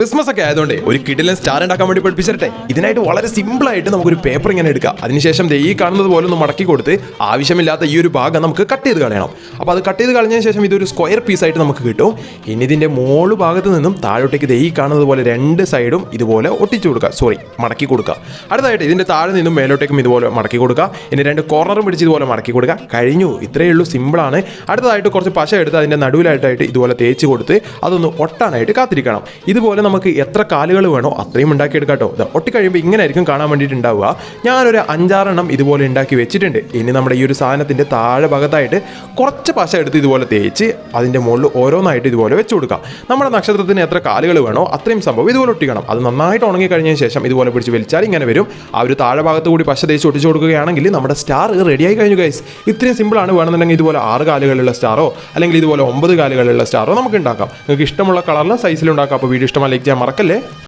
Christmas ഒക്കെ ആയതുകൊണ്ട് ഒരു കിടിലൻ സ്റ്റാർ ഉണ്ടാക്കാൻ വേണ്ടി പഠിപ്പിച്ചിട്ടെ ഇതിനായിട്ട് വളരെ സിമ്പിൾ ആയിട്ട് നമുക്കൊരു പേപ്പർ ഇങ്ങനെ എടുക്കാം. അതിനുശേഷം ദേ ഈ കാണുന്നത് പോലെ ഒന്ന് മടക്കി കൊടുത്ത് ആവശ്യമില്ലാത്ത ഈ ഒരു ഭാഗം നമുക്ക് കട്ട് ചെയ്ത് കളയണം. അപ്പോൾ അത് കട്ട് ചെയ്ത് കളഞ്ഞതിന് ശേഷം ഇതൊരു സ്ക്വയർ പീസ് ആയിട്ട് നമുക്ക് കിട്ടും. ഇനി ഇതിന്റെ മോൾ ഭാഗത്ത് നിന്നും താഴോട്ടേക്ക് ദേ ഈ കാണുന്നത് പോലെ രണ്ട് സൈഡും ഇതുപോലെ ഒട്ടിച്ചു കൊടുക്കുക സോറി മടക്കി കൊടുക്കുക അടുത്തായിട്ട് ഇതിന്റെ താഴെ നിന്നും മേലോട്ടേക്കും ഇതുപോലെ മടക്കി കൊടുക്കുക ഇനി രണ്ട് കോർണറും പിടിച്ച് ഇതുപോലെ മടക്കി കൊടുക്കുക കഴിഞ്ഞു. ഇത്രയേ ഉള്ളൂ സിമ്പിളാണ് അടുത്തതായിട്ട് കുറച്ച് പശ എടുത്ത് അതിന്റെ നടുവിലായിട്ടായിട്ട് ഇതുപോലെ തേച്ച് കൊടുത്ത് അതൊന്ന് ഒട്ടാനായിട്ട് കാത്തിരിക്കണം. ഇതുപോലെ നമുക്ക് എത്ര കാലുകൾ വേണോ അത്രയും ഉണ്ടാക്കിയെടുക്കാം കേട്ടോ. ഇത് ഒട്ടിക്കഴിയുമ്പോൾ ഇങ്ങനെ ആയിരിക്കും കാണാൻ വേണ്ടിയിട്ട് ഉണ്ടാവുക ഞാനൊരു അഞ്ചാറെണ്ണം ഇതുപോലെ ഉണ്ടാക്കി വെച്ചിട്ടുണ്ട്. ഇനി നമ്മുടെ ഈ ഒരു സാധനത്തിന്റെ താഴെ ഭാഗത്തായിട്ട് കുറച്ച് പശ എടുത്ത് ഇതുപോലെ തേച്ച് അതിന്റെ മുകളിൽ ഓരോന്നായിട്ട് ഇതുപോലെ വെച്ച് കൊടുക്കാം. നമ്മുടെ നക്ഷത്രത്തിന് എത്ര കാലുകൾ വേണോ അത്രയും സംഭവം ഇതുപോലെ ഒട്ടിക്കണം. അത് നന്നായിട്ട് ഉണങ്ങി കഴിഞ്ഞതിന് ശേഷം ഇതുപോലെ പിടിച്ച് വലിച്ചാൽ ഇങ്ങനെ വരും. ആ ഒരു താഴെ ഭാഗത്ത് കൂടി പശ തേച്ച് ഒട്ടിച്ച് കൊടുക്കുകയാണെങ്കിൽ നമ്മുടെ സ്റ്റാർ റെഡിയായി കഴിഞ്ഞു ഗൈസ് ഇത്രയും സിമ്പിളാണ് വേണമെന്നുണ്ടെങ്കിൽ ഇതുപോലെ ആറ് കാലുകളുള്ള സ്റ്റാറോ അല്ലെങ്കിൽ ഇതുപോലെ ഒമ്പത് കാലുകളുള്ള സ്റ്റാറോ നമുക്ക് ഉണ്ടാക്കാം. നിങ്ങൾക്ക് ഇഷ്ടമുള്ള കളറിലും സൈസിലും ഉണ്ടാക്കാം. അപ്പോൾ വീഡിയോ ഇഷ്ടമായി ലൈക്ക് ചെയ്യാൻ മറക്കല്ലേ?